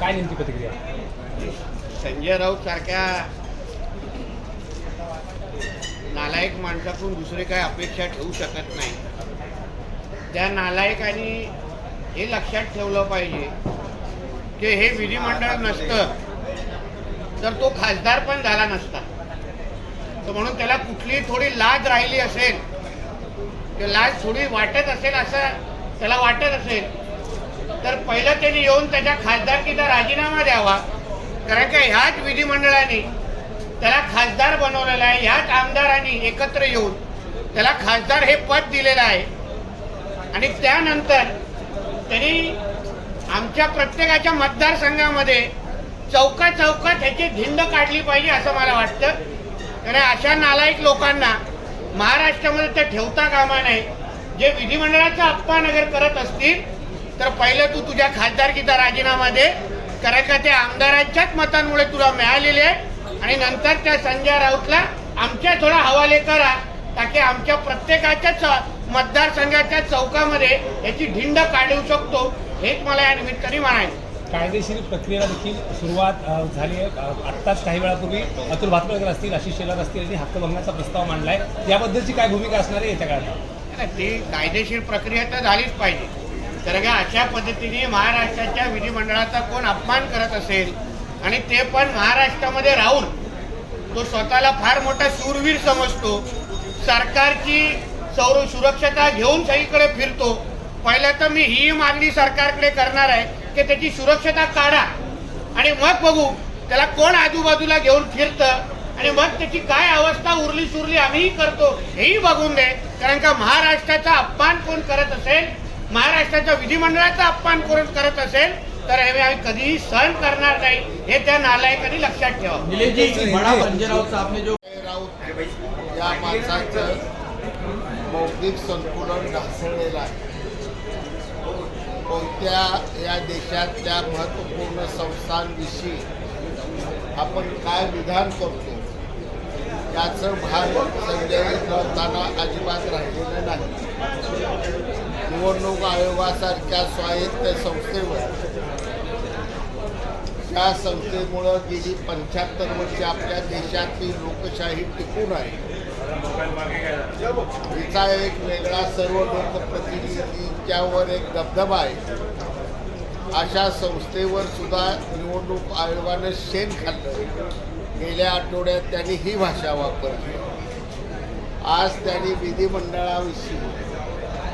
काय नेमकी प्रतिक्रिया? संजय राऊत सारख्या नालायक माणसाकडून दुसरे काय अपेक्षा ठेवू शकत नाही. त्या नालायकांनी हे लक्षात ठेवलं पाहिजे की हे विधिमंडळ नसतं तर तो खासदार पण झाला नसता. तर म्हणून त्याला कुठली थोडी लाज राहिली असेल की लाज थोडी वाटत असेल असं त्याला वाटत असेल तर पहिलं त्यांनी येऊन त्याच्या खासदारकीचा राजीनामा द्यावा. कारण का ह्याच विधिमंडळाने त्याला खासदार बनवलेला आहे ह्याच आमदारांनी एकत्र येऊन त्याला खासदार हे पद दिलेलं आहे. आणि त्यानंतर त्यांनी आमच्या प्रत्येकाच्या मतदारसंघामध्ये चौका चौकात ह्याची धिंड काढली पाहिजे असं मला वाटतं. कारण अशा नालायक लोकांना महाराष्ट्रामध्ये ते ठेवता कामा नये. जे विधिमंडळाचा अपमान अगर करत असतील तर पहिलं तू तुझ्या खासदारकीचा राजीनामा दे. कारण का ते आमदारांच्याच मतांमुळे तुला मिळालेले आहे. आणि नंतर त्या संजय राऊतला आमच्या थोडा हवाले करा. ताकी आमच्या प्रत्येकाच्या च- मतदारसंघाच्या चौकामध्ये याची ढिंड काढू शकतो. हेच मला या निमित्ताने म्हणायचं कायदेशीर प्रक्रियेला देखील सुरुवात झाली आहे. आत्ताच काही वेळापूर्वी अतुल भातकर असतील आशिष शेलार असतील यांनी हक्कभंगाचा प्रस्ताव मांडलाय. याबद्दलची काय भूमिका असणार आहे येत्या काळात? ती कायदेशीर प्रक्रिया तर झालीच पाहिजे. तर का अशा पद्धतीने महाराष्ट्राच्या विधिमंडळाचा कोण अपमान करत असेल आणि ते पण महाराष्ट्रामध्ये राहून तो स्वतःला फार मोठा शूरवीर समजतो. सरकारची सौर सुरक्षता घेऊन सगळीकडे फिरतो. पहिल्या तर मी ही मागणी सरकारकडे करणार आहे की त्याची सुरक्षता काढा. आणि मग बघू त्याला कोण आजूबाजूला घेऊन फिरतं आणि मग त्याची काय अवस्था उरली सुरली आम्हीही करतो हेही बघून दे. कारण का महाराष्ट्राचा अपमान कोण करत असेल महाराष्ट्राच्या विधिमंडळाचा अपमान कोण करत असेल तर हे आम्ही कधीही सहन करणार नाही. हे त्या नालायकांनी लक्षात ठेवा. राऊत या माणसाचं बौद्धिक संतुलन ढासळलेलं आहे. कोणत्या या देशातल्या महत्त्वपूर्ण संस्थांविषयी आपण काय विधान करतो याचं भान संजय राऊतांना अजिबात राहिलेलं नाही. निवडणूक आयोगासारख्या स्वायत्त संस्थेवर. त्या संस्थेमुळं गेली पंच्याहत्तर वर्षे आपल्या देशातली लोकशाही टिकून आहे. तिचा एक वेगळा सर्व लोकप्रतिनिधींच्यावर एक दबदबा आहे. अशा संस्थेवर सुद्धा निवडणूक आयोगानं शेण खाल्लं. गेल्या आठवड्यात त्यांनी ही भाषा वापरली. आज त्यांनी विधिमंडळाविषयी